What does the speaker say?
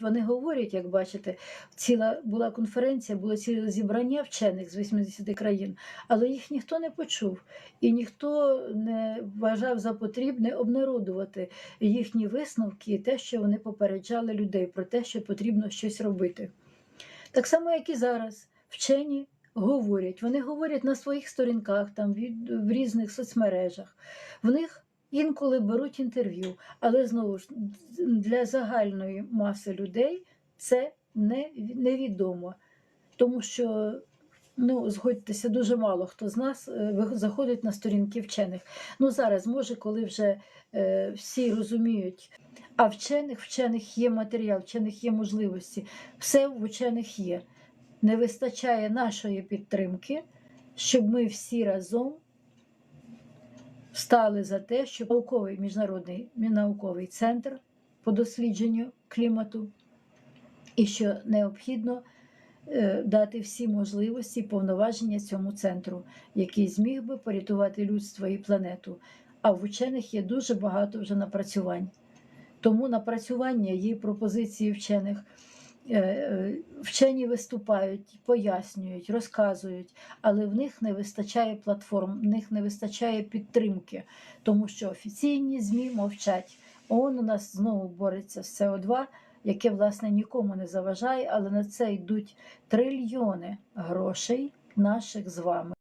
Вони говорять, як бачите, ціла була конференція, було ціле зібрання вчених з 80 країн, але їх ніхто не почув і ніхто не вважав за потрібне обнародувати їхні висновки і те, що вони попереджали людей про те, що потрібно щось робити. Так само, як і зараз, вчені говорять, вони говорять на своїх сторінках, там в різних соцмережах. В них інколи беруть інтерв'ю, але знову ж для загальної маси людей це не, невідомо. Тому що, ну, згодьтеся, дуже мало хто з нас е, заходить на сторінки вчених. Ну, зараз, може, коли вже е, всі розуміють, а вчених, вчених є матеріал, вчених є можливості, все в учених є. Не вистачає нашої підтримки, щоб ми всі разом стали за те, щоб науковий міжнародний науковий центр по дослідженню клімату, і що необхідно е, дати всі можливості повноваження цьому центру, який зміг би порятувати людство і планету. А в учених є дуже багато вже напрацювань. Тому напрацювання є пропозиції вчених. Е, е, Вчені виступають, пояснюють, розказують, але в них не вистачає платформ, в них не вистачає підтримки, тому що офіційні ЗМІ мовчать. ООН у нас знову бореться з СО2, яке власне нікому не заважає, але на це йдуть трильйони грошей наших з вами.